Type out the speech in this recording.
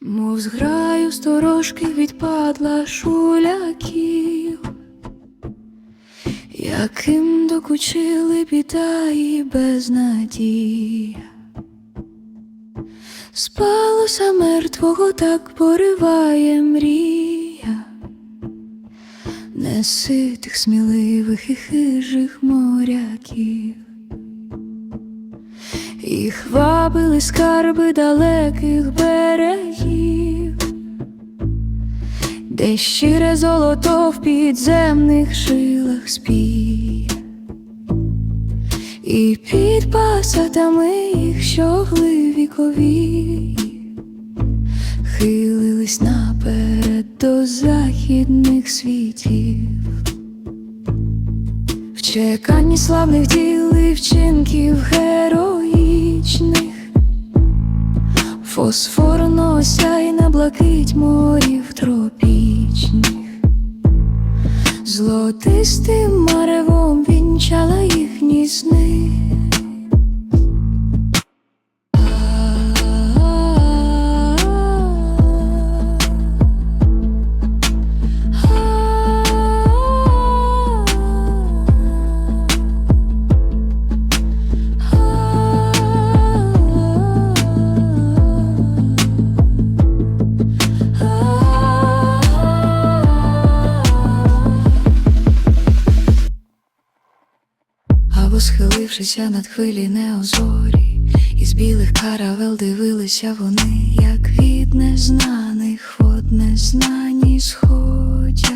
Мов зграю сторожки відпадла шуляків, яким докучили біда і безнадія. Спалося мертвого так пориває мрія, неситих сміливих і хижих моряків. Їх вабили скарби далеких берегів, де щире золото в підземних жилах спіє, і під пасатами їх щогли вікові, хилились наперед до західних світів. В чеканні славних діл і вчинків фосфорно осяйна блакить морів тропічних, золотистим маревом Або схилившися над хвилі неозорі, із білих каравел дивилися вони, як від незнаних вод незнані сходять.